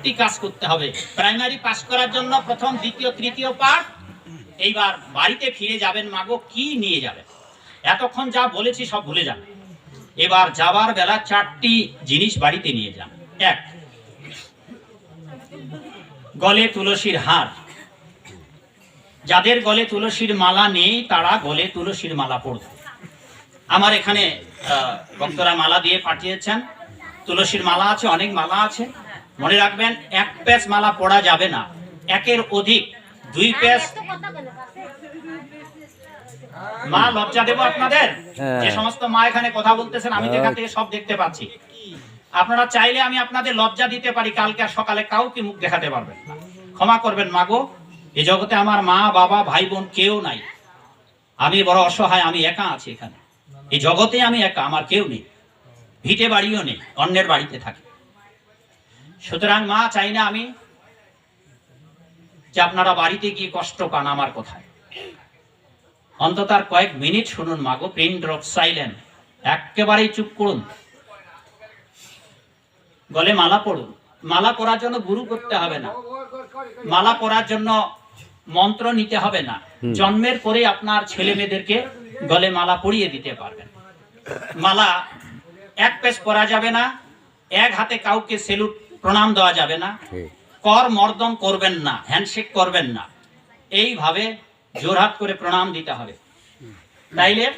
চারটি কাজ করতে হবে। প্রাইমারি পাস করার জন্য প্রথম, দ্বিতীয়, তৃতীয় পাঠ এইবার বাড়িতে ফিরে যাবেন মাগো কি নিয়ে যাবেন? এতক্ষণ যা বলেছি সব ভুলে যান। এবার যাবার বেলা চারটি জিনিস বাড়িতে নিয়ে যান। এক, গলে তুলসীর হার। যাদের গলে তুলসীর মালা নেই, তারা গলে তুলসীর মালা পড়বে। আমার এখানে ভক্তরা মালা দিয়ে পাঠিয়েছেন। তুলসীর মালা আছে, অনেক মালা আছে। মনে রাখবেন এক প্যাচ মালা পড়া যাবে না। একের অধিক দুই প্যাচ মা লজ্জা দেবো আপনাদের? হ্যাঁ। যে সমস্ত মা এখানে কথা বলতেছেন আমি তো এখান থেকে সব দেখতে পাচ্ছি। আপনারা চাইলে আমি আপনাদের লজ্জা দিতে পারি কালকে আর সকালে কাউকে মুখ দেখাতে পারবেন না। ক্ষমা করবেন মাগো এই জগতে আমার মা বাবা ভাই বোন কেউ নাই। আমি বড় অসহায় আমি একা আছি এখানে। এই জগতে আমি একা আমার কেউ নেই। ভিটে বাড়িও নেই অন্যের বাড়িতে থাকি। সুতরাং মা চাই না আমি যে আপনারা বাড়িতে গিয়ে কষ্ট পান আমার কথায়। অন্তত আর কয়েক মিনিট শুনুন মাগো পিন ড্রপ সাইলেন্ট একেবারেই চুপ করুন। গলে মালা পড়ুন। মালা পরার জন্য গুরু করতে হবে না। মালা পরার জন্য মন্ত্র নিতে হবে না। জন্মের পরে আপনার ছেলে মেয়েদেরকে গলে মালা পরিয়ে দিতে পারবেন। মালা এক পেশ পরা যাবে না এক হাতে কাউকে সেলুট প্রণাম দেওয়া যাবে না। কর মর্দন করবেন না হ্যান্ডশেক করবেন না। এইভাবে জোরহাত করে প্রণাম দিতে হবে। তাইলে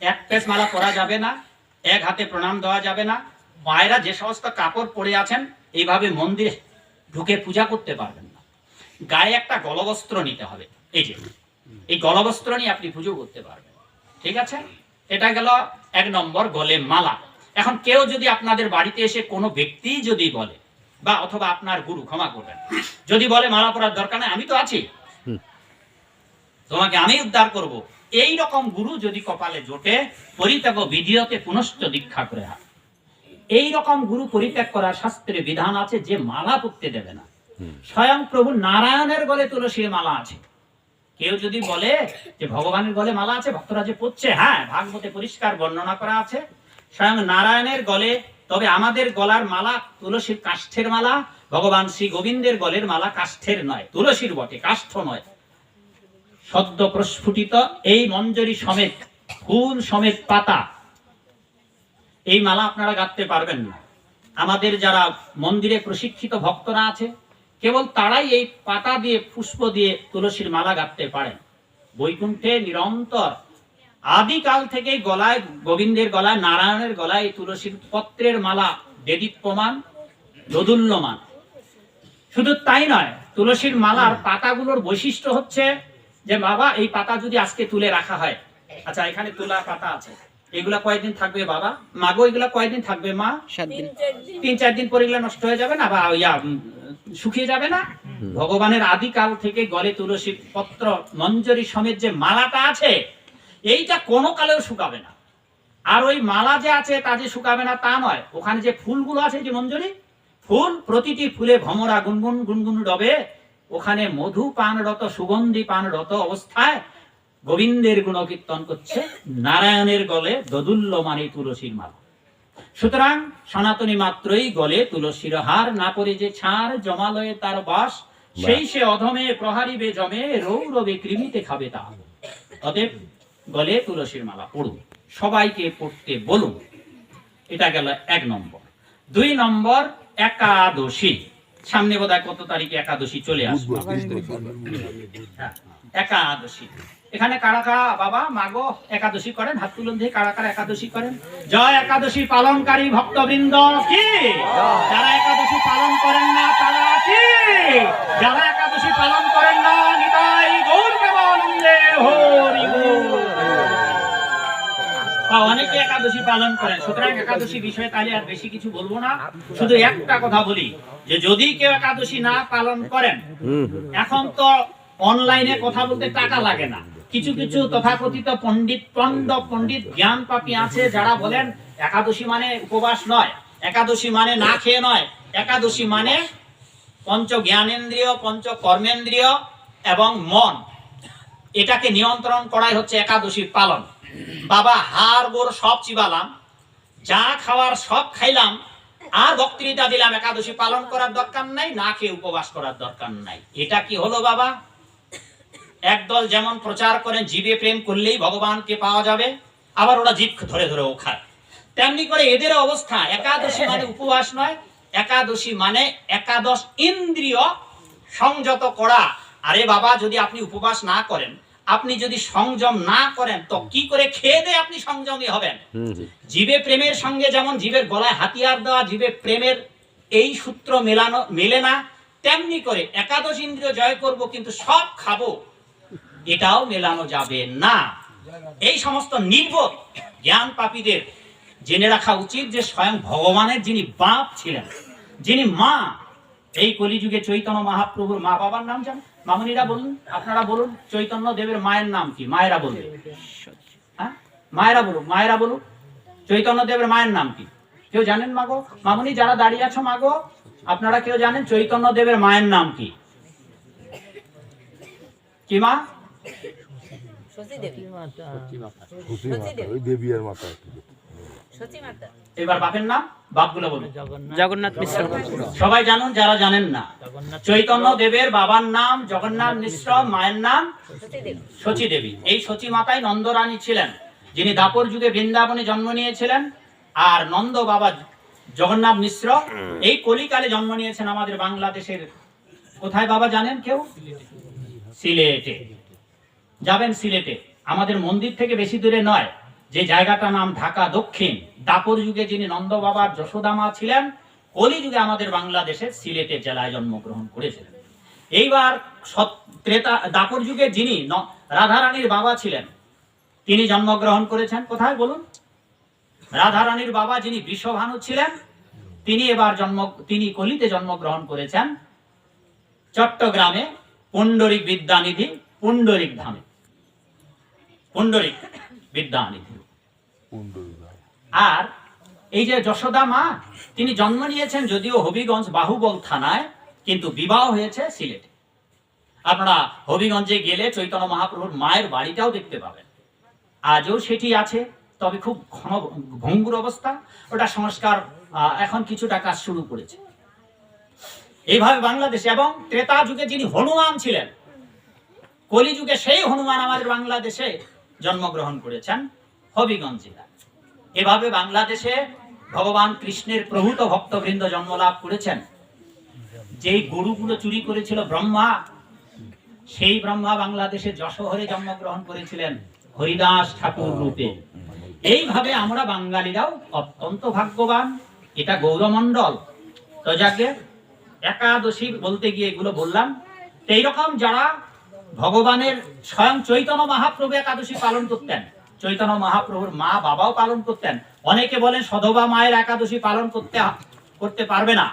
এক পেস মালা পরা যাবে না এক হাতে প্রণাম দেওয়া যাবে না। মায়েরা যে সমস্ত কাপড় পরে আছেন এইভাবে মন্দিরে ঢুকে পূজা করতে পারবেন না। গায়ে একটা গলবস্ত্র নিতে হবে এই যে। এই গলবস্ত্র নিয়ে আপনি পুজো করতে পারবেন। ঠিক আছে? এটা গেল এক নম্বর গলে মালা। এখন কেউ যদি আপনাদের বাড়িতে এসে কোনো ব্যক্তি যদি বলে বা অথবা আপনার গুরু ক্ষমা করবেন যদি বলে মালা পরার দরকার নেই আমি তো আছি। তোমাকে আমি উদ্ধার করব। এই রকম গুরু যদি কপালে জোটে পরিত্যাগ বিধিয়তে পুনশ্চ দীক্ষা করে এই রকম গুরু পরিত্যাগ করার শাস্ত্রে বিধান আছে যে মালা পরতে দেবে না। স্বয়ং প্রভু নারায়ণের গলে তুলসীর মালা আছে। কেউ যদি বলে যে ভগবানের গলে মালা আছে ভক্তরা যে পড়ছে হ্যাঁ ভাগবতে পরিষ্কার বর্ণনা করা আছে স্বয়ং নারায়ণের গলে, তবে আমাদের গলার মালা তুলসীর কাষ্ঠের মালা, ভগবান শ্রী গোবিন্দের গলের মালা কাষ্ঠের নয়, তুলসীর বটে কাষ্ঠ নয় সদ্য প্রস্ফুটিত এই মঞ্জরি সমেত ফুল সমেত পাতা। এই মালা আপনারা গাঁথতে পারবেন না। আমাদের যারা মন্দিরে প্রশিক্ষিত ভক্তরা আছে, কেবল তারাই এই পাতা দিয়ে, পুষ্প দিয়ে তুলসীর মালা গাঁথতে পারেন। বৈকুণ্ঠে নিরন্তর আদিকাল থেকে গলায় গোবিন্দের গলায় নারায়ণের গলায় তুলসীর পত্রের মালা দেদীপ্যমান দোদুল্যমান শুধু তাই নয় তুলসীর মালার পাতাগুলোর বৈশিষ্ট্য হচ্ছে যে বাবা এই পাতা যদি আজকে তুলে রাখা হয় আচ্ছা এখানে তোলা পাতা আছে এগুলা কয়েকদিন থাকবে বাবা? মাগো এগুলা কয়েকদিন থাকবে মা? তিন চার দিন পরে এগুলা নষ্ট হয়ে যাবে না? বা ইয়া শুকিয়ে যাবে না? ভগবানের আদিকাল থেকে গলে তুলসী পত্র মঞ্জরি সমেত যে মালাটা আছে এইটা কোনো কালেও শুকাবে না। আর ওই মালা যে আছে তা যে শুকাবে না তা নয়। ওখানে যে ফুলগুলো আছে যে মঞ্জরি ফুল প্রতিটি ফুলে ভমরা গুনগুন গুনগুন ডবে। ওখানে মধু পানরত সুগন্ধি পানরত অবস্থায় গোবিন্দের গুণকীর্তন করছে নারায়ণের গলে দদুল্য মানে তুলসীর মালা। সুতরাং সনাতনী মাত্রই গলে তুলসীর হার না পরে যে ছাড় জমালয়ে তার বাস সেই সে অধমে প্রহারিবে জমে রৌরবে কৃমিতে খাবে তা অতএব গলে তুলসীর মালা পড়ুন। সবাইকে পড়তে বলুন। এটা গেল এক নম্বর। দুই নম্বর একাদশী। সামনে বোধহয় কত তারিখে একাদশী চলে আসবে? হ্যাঁ, একাদশী। এখানে কারা কারা? বাবা মাগো একাদশী করেন? হাত তুলন দিয়ে কারা কারা একাদশী করেন। জয় একাদশী পালনকারী ভক্তবৃন্দ। কি? যারা একাদশী পালন করেন না তারা কি? যারা একাদশী পালন করেন না নিতাই গৌর প্রেমানন্দে হরি বল। বা অনেকে একাদশী পালন করেন। সুতরাং একাদশী বিষয়ে তাহলে আর বেশি কিছু বলব না। শুধু একটা কথা বলি যে যদি কেউ একাদশী না পালন করেন এখন তো অনলাইনে কথা বলতে টাকা লাগে না। কিছু কিছু তথাকথিত পণ্ডিত পণ্ড পণ্ডিত জ্ঞান পাপি আছে যারা বলেন একাদশী মানে উপবাস নয় একাদশী মানে না খেয়ে নয় একাদশী মানে পঞ্চ জ্ঞানেন্দ্রিয় পঞ্চ কর্মেন্দ্রিয় এবং মন। এটাকে নিয়ন্ত্রণ করাই হচ্ছে একাদশীর পালন। বাবা, হাড়, গোড় সব চিবালাম, যা খাওয়ার সব খাইলাম, আর বক্তৃতা দিলাম, একাদশী পালন করার দরকার নাই, না খেয়ে উপবাস করার দরকার নাই। এটা কি হলো বাবা? একদল যেমন প্রচার করেন জীবে প্রেম করলেই ভগবানকে পাওয়া যাবে, আবার ওরা জীব ধরে ধরে ও খায়। তেমনি করে এদের অবস্থা, একাদশী মানে উপবাস নয়, একাদশী মানে একাদশ ইন্দ্রিয় সংযত করা। আরে বাবা, যদি আপনি উপবাস না করেন আপনি যদি সংযম না করেন তো কি করে খেয়ে দিয়ে আপনি সংযমী হবেন? জীবে প্রেমের সঙ্গে যেমন জীবের গলায় হাতিয়ার দেওয়া জীবে প্রেমের এই সূত্র মেলানো মেলে না তেমনি করে একাদশ ইন্দ্রিয় জয় করব কিন্তু সব খাব এটাও মেলানো যাবে না। এই সমস্ত নির্বোধ জ্ঞান পাপীদের জেনে রাখা উচিত যে স্বয়ং ভগবানের যিনি বাপ ছিলেন যিনি মা এই কলিযুগে চৈতন্য মহাপ্রভুর মা বাবার নাম জানেন? মামুনিরা বলুন আপনারা বলুন চৈতন্য দেবের মায়ের নাম কি? মায়েরা বলুন। হ্যাঁ? মায়েরা বলুন মায়েরা বলুন চৈতন্য দেবের মায়ের নাম কি? কেউ জানেন মাগো? মামুনি যারা দাঁড়িয়ে আছো মাগো আপনারা কেউ জানেন চৈতন্য দেবের মায়ের নাম কি? কি মা? দেবী মাতা। দেবী। আর। মাতা এবার বাপের নাম বাপগুলো বলুন। জগন্নাথ মিশ্র সবাই জানুন যারা জানেন না। চৈতন্য দেবের বাবার নাম জগন্নাথ মিশ্র মায়ের নাম দেবী। শচী দেবী। এই শচী মাতাই নন্দরানী ছিলেন যিনি দাপর যুগে বৃন্দাবনে জন্ম নিয়েছিলেন আর নন্দ বাবা জগন্নাথ মিশ্র এই কলিকালে জন্ম নিয়েছেন আমাদের বাংলাদেশের। কোথায় বাবা জানেন কেউ? সিলেটে। যাবেন সিলেটে। আমাদের মন্দির থেকে বেশি দূরে নয়। যে জায়গাটার নাম ঢাকা দক্ষিণ, দাপর যুগে যিনি নন্দ বাবার যশোদামা ছিলেন কলি যুগে আমাদের বাংলাদেশের সিলেটের জেলায় জন্মগ্রহণ করেছিলেন। এইবার ত্রেতা, দাপর যুগে যিনি রাধারানীর বাবা ছিলেন, তিনি জন্মগ্রহণ করেছেন কোথায় বলুন? রাধারানীর বাবা যিনি বিশ্বভানু ছিলেন, তিনি এবার জন্ম, তিনি কলিতে জন্মগ্রহণ করেছেন চট্টগ্রামে পুণ্ডরিক বিদ্যানিধি, পুণ্ডরিক ধামে। পুণ্ডরিক বিদ্যানিধি। আর এই যে যশোদা মা, তিনি জন্ম নিয়েছেন যদিও হবিগঞ্জ বাহুবল থানায়, কিন্তু বিবাহ হয়েছে সিলেটে। আপনারা হবিগঞ্জে গেলে চৈতন্য মহাপ্রভুর মায়ের বাড়িটাও দেখতে পাবেন। আজও সেটি আছে, তবে খুব ঘন ভঙ্গুর অবস্থা, ওটা সংস্কার এখন কিছুটা কাজ শুরু করেছে। এইভাবে বাংলাদেশে, এবং ত্রেতা যুগে যিনি হনুমান ছিলেন, কলিযুগে সেই হনুমান আমাদের বাংলাদেশে জন্মগ্রহণ করেছেন। হবিগঞ্জ জেলা এভাবে বাংলাদেশে ভগবান কৃষ্ণের প্রভূত ভক্তবৃন্দ জন্মলাভ করেছেন। যেই গরুগুলো চুরি করেছিল ব্রহ্মা, সেই ব্রহ্মা বাংলাদেশে যশোহরে জন্মগ্রহণ করেছিলেন হরিদাস ঠাকুর রূপে। এইভাবে আমরা বাঙালিরাও অত্যন্ত ভাগ্যবান, এটা গৌরমণ্ডল। তো যাকে একাদশী বলতে গিয়ে এগুলো বললাম এইরকম যারা ভগবানের স্বয়ং চৈতন্য মহাপ্রভু একাদশী পালন করতেন চৈতন্য মহাপ্রভুর মা বাবাও পালন করতেন। অনেকে বলেন সধবা মায়ের একাদশী পালন করতে করতে পারবে না।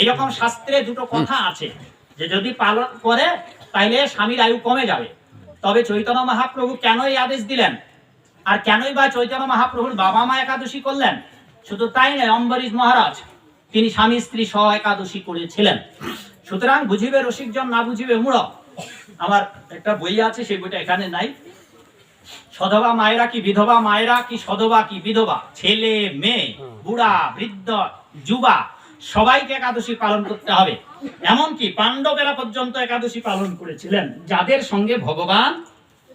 এইরকম শাস্ত্রে দুটো কথা আছে। যে যদি পালন করে, তাইলে স্বামীর আয়ু কমে যাবে। তবে চৈতন্য মহাপ্রভু কেন এই আদেশ দিলেন? আর কেনই বা চৈতন্য মহাপ্রভুর বাবা মা একাদশী করলেন? শুধু তাই নয়, অম্বরীশ মহারাজ, তিনি স্বামী স্ত্রী সহ একাদশী করেছিলেন। সুতরাং বুঝিবে রসিকজন, না বুঝিবে মূঢ়? আমার একটা বই আছে, সেই বইটা এখানে নাই। সধবা মায়েরা কি বিধবা মায়েরা কি সধবা কি বিধবা? ছেলে মেয়ে বুড়া বৃদ্ধ যুবা সবাইকে একাদশী পালন করতে হবে। এমনকি পাণ্ডবেরা পর্যন্ত একাদশী পালন করেছিলেন। যাদের সঙ্গে ভগবান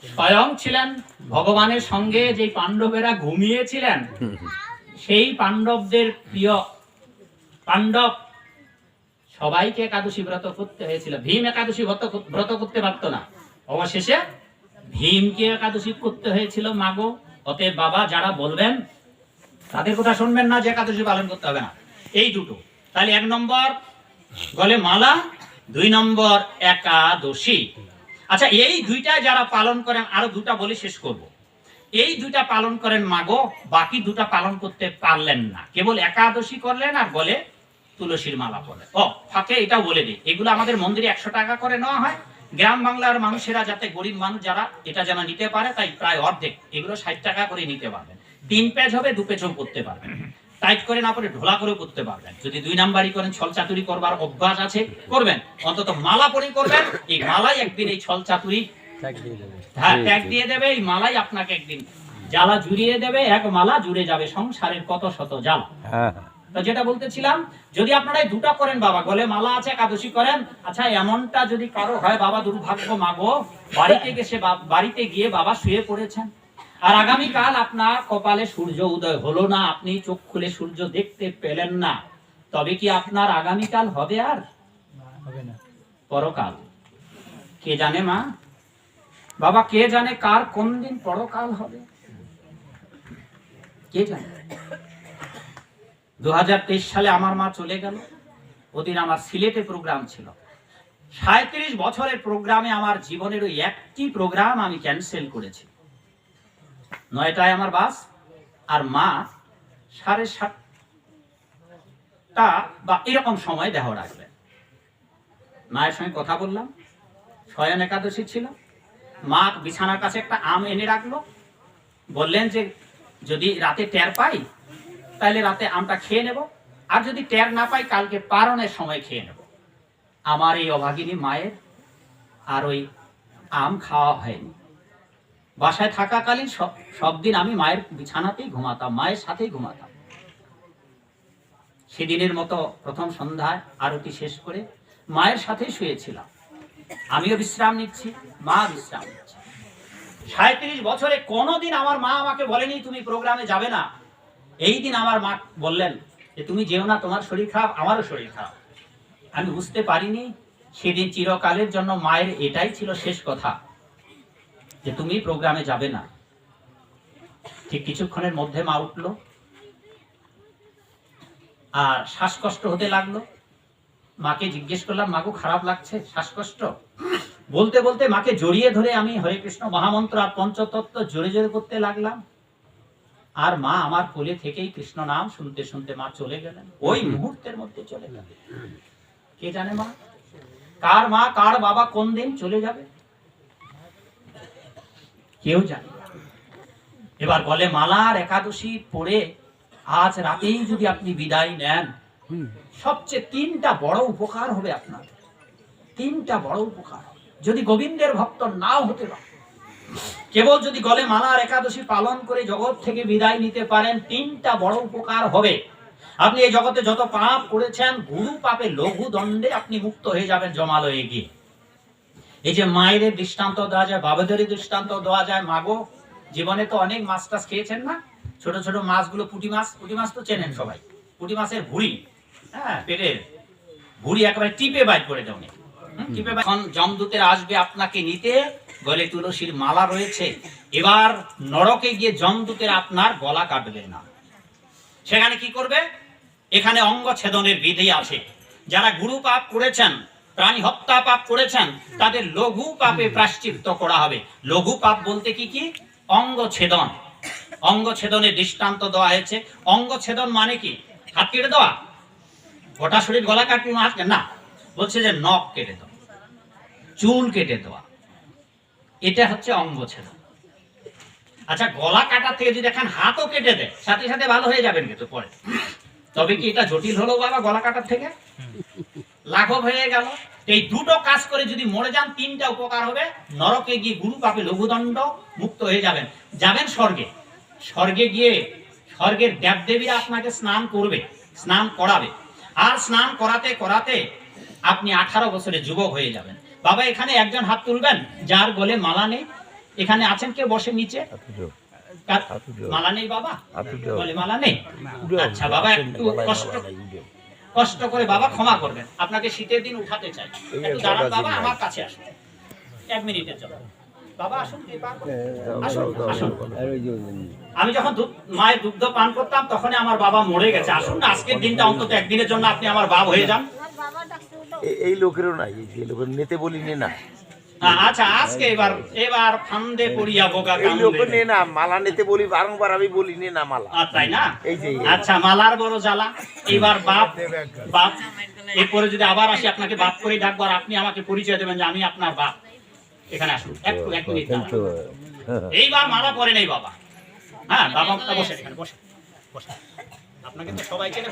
স্বয়ং ছিলেন ভগবানের সঙ্গে যে পাণ্ডবেরা ঘুমিয়েছিলেন সেই পাণ্ডবদের প্রিয় পাণ্ডব সবাইকে একাদশী ব্রত করতে হয়েছিল। ভীম একাদশী ব্রত ব্রত করতে পারত না। অবশেষে ভীমকে একাদশী করতে হয়েছিল, মাগো। অতএব বাবা, যারা বলবেন, তাদের কথা শুনবেন না যে একাদশী পালন করতে হবে না। এই দুটো। তাহলে এক নম্বর গলে মালা, দুই নম্বর একাদশী। আচ্ছা এই দুইটা যারা পালন করেন, আরও দুটা বলে শেষ করব। এই দুইটা পালন করেন মাগো, বাকি দুটা পালন করতে পারলেন না। কেবল একাদশী করলেন আর বলে তুলসীর মালা পরে ও, ফাঁকে এটা বলে দিই এগুলো আমাদের মন্দিরে একশো টাকা করে নেওয়া হয়। গ্রাম বাংলার মানুষেরা যাতে গরিব মানুষ যারা এটা যেন নিতে পারে তাই প্রায় অর্ধেক। এগুলো ষাট টাকা করে নিতে পারবেন। তিন পেজ হবে দু পেজও করতে পারবেন। টাইট করে না পরে ঢোলা করে করতে পারবেন। যদি দুই নাম্বারই করেন ছল চাতুরি করবার অভ্যাস আছে করবেন। অন্তত মালা পরে করবেন। এই মালাই একদিন এই ছল চাতুরি হ্যাঁ ট্যাগ দিয়ে দেবে এই মালাই আপনাকে একদিন জ্বালা জুড়িয়ে দেবে এক মালা জুড়ে যাবে সংসারের কত শত জ্বালা। হ্যাঁ। তো যেটা বলতেছিলাম যদি আপনারা দুটা করেন বাবা গলে মালা আছে একাদশী করেন আচ্ছা এমনটা যদি কারও হয় বাবা দুর্ভাগ্য মাগো বাড়িতে গেছে বাড়িতে গিয়ে বাবা শুয়ে পড়েছেন। আর আগামীকাল আপনার কপালে সূর্য উদয় হলো না আপনি চোখ খুলে সূর্য দেখতে পেলেন না তবে কি আপনার আগামীকাল হবে আর? হবে না। পরকাল। কে জানে মা? বাবা কে জানে কার কোন দিন পরকাল হবে? কে জানে? দু হাজার তেইশ সালে আমার মা চলে গেল। ওদিন আমার সিলেটে প্রোগ্রাম ছিল। সাঁত্রিশ বছরের প্রোগ্রামে আমার জীবনের ওই একটি প্রোগ্রাম আমি ক্যান্সেল করেছি। নয়টায় আমার বাস আর মা সাড়ে সাতটা বা এরকম সময় দেহ রাখবেন মায়ের সঙ্গে কথা বললাম শয়ন একাদশী ছিল। মা বিছানার কাছে একটা আম এনে রাখল। বললেন যে যদি রাতে টের পাই তাহলে রাতে আমটা খেয়ে নেব। আর যদি টের না পাই, কালকে পারণের সময় খেয়ে নেব। আমার এই অভাগিনী মায়ের আর ওই আম খাওয়া হয়নি। বাসায় থাকাকালীন সব সব দিন আমি মায়ের বিছানাতেই ঘুমাতাম, মায়ের সাথেই ঘুমাতাম। সেদিনের মতো প্রথম সন্ধ্যায় আরতি শেষ করে মায়ের সাথেই শুয়েছিলাম। আমিও বিশ্রাম নিচ্ছি, মা বিশ্রাম নিচ্ছে। সাঁত্রিশ বছরে কোনোদিন আমার মা আমাকে বলেনি, তুমি প্রোগ্রামে যাবে না। এই দিন আমার মা বললেন যে, তুমি যেও না, তোমার শরীর খারাপ, আমারও শরীর খারাপ। আমি বুঝতে পারিনি, সেদিন চিরকালের জন্য মায়ের এটাই ছিল শেষ কথা, যে তুমি প্রোগ্রামে যাবে না। ঠিক কিছুক্ষণের মধ্যে মা উঠল, আর শ্বাসকষ্ট হতে লাগল। মাকে জিজ্ঞেস করলাম মাকে খারাপ লাগছে? শ্বাসকষ্ট? বলতে বলতে মাকে জড়িয়ে ধরে আমি হরে কৃষ্ণ মহামন্ত্র আর পঞ্চতত্ত্ব জোরে জোরে করতে লাগলাম। আর মা আমার কোলে থেকেই কৃষ্ণ নাম শুনতে শুনতে মা চলে গেলেন। ওই মুহূর্তের মধ্যে চলে গেলেন। কে জানে মা? কার মা কার বাবা কোন দিন চলে যাবে? কেউ জানে। এবার বলে মালার একাদশী পড়ে আজ রাতেই যদি আপনি বিদায় নেন সবচেয়ে তিনটা বড় উপকার হবে আপনার। তিনটা বড় উপকার যদি গোবিন্দের ভক্ত নাও হতে পারে কেবল যদি গলে মালার একাদশী পালন করে জগৎ থেকে বিদায় নিতে পারেন, তিনটা বড় উপকার হবে। আপনি এই জগতে যত পাপ করেছেন, গুরু পাপে লঘু দণ্ডে আপনি মুক্ত হয়ে যাবেন জমালয়ে গিয়ে। এই যে মায়ের দৃষ্টান্ত দেওয়া যায়, বাবাদেরই দৃষ্টান্ত দেওয়া যায়, মাগো, জীবনে তো অনেক মাছ টাছ খেয়েছেন না? ছোট ছোট মাছগুলো, পুঁটি মাছ পুঁটি মাছ তো চেনেন সবাই। পুঁটি মাছের ভুড়ি হ্যাঁ পেটের ভুড়ি একেবারে টিপে বাইর করে দেও নি। টিপে জমদূতের আসবে আপনাকে নিতে গলে তুলসীর মালা রয়েছে, এবার নরকে গিয়ে জমদূতের আপনার গলা কাটবে না। সেখানে কি করবে? এখানে অঙ্গ ছেদনের বিধি আছে। যারা গুরু পাপ করেছেন, প্রাণী হত্যা পাপ করেছেন, তাদের লঘু পাপে প্রাশ্চিত্য করা হবে। লঘু পাপ বলতে কি কি? অঙ্গ ছেদন অঙ্গ ছেদনের দৃষ্টান্ত দেওয়া হয়েছে। অঙ্গ ছেদন মানে কি? হাত কেটে দেওয়া। গোটা শরীর গলা কাটবে না। বলছে যে নখ কেটে দেওয়া চুল কেটে দেওয়া। এটা হচ্ছে অঙ্গ ছেদন। আচ্ছা গলা কাটার থেকে যদি দেখেন হাতও কেটে দেয়, সাথে সাথে ভালো হয়ে যাবেন কিন্তু পরে। তবে কি এটা জটিল হলো বাবা গলা কাটার থেকে? লাঘব হয়ে গেল। এই দুটো কাজ করে যদি মরে যান, তিনটা উপকার হবে। নরকে গিয়ে গুরু পাপে লঘুদণ্ড মুক্ত হয়ে যাবেন। যাবেন স্বর্গে। স্বর্গে গিয়ে স্বর্গের দেবদেবীরা আপনাকে স্নান করবে, স্নান করাবে। আর স্নান করাতে করাতে আপনি আঠারো বছরে যুবক হয়ে যাবেন। বাবা এখানে একজন হাত তুলবেন? যার গলে মালা নেই। এখানে আছেন কে বসে নিচে। মালা নেই বাবা? বলে মালা নেই? আচ্ছা বাবা একটু কষ্ট কষ্ট করে বাবা ক্ষমা করবেন। আপনাকে শীতের দিন উঠাতে চাই। একটু দাঁড়ান বাবা আমার কাছে আসুন। এক মিনিটের জন্য বাবা আসুন আসুন আসুন। আমি যখন দুধ মায়ের দুগ্ধ পান করতাম তখনই আমার বাবা মরে গেছে। আসুন না আজকের দিনটা অন্তত একদিনের জন্য আপনি আমার বাপ হয়ে যান। এই লোকেরও নাই এই যে লোকের নেতে বলি নে না। আচ্ছা আজকে এবার এবার ফান্দে পড়িয়া বোকা এই লোক নে না মালা নেতে বলি বারংবার আমি বলি নে না মালা। তাই না? এই যে আচ্ছা মালার বড় জ্বালা। এবার বাপ বাপ এরপরে যদি আবার আসি আপনাকে বাপ করে ডাকবো আর আপনি আমাকে পরিচয় দেবেন যে আমি আপনার বাপ। এখানে আসুন একটু এক মিনিট এইবার মালা পরে নেই বাবা। হ্যাঁ বাবা বসে এখানে বসে বসে। আপনাকে তো সবাই চেনে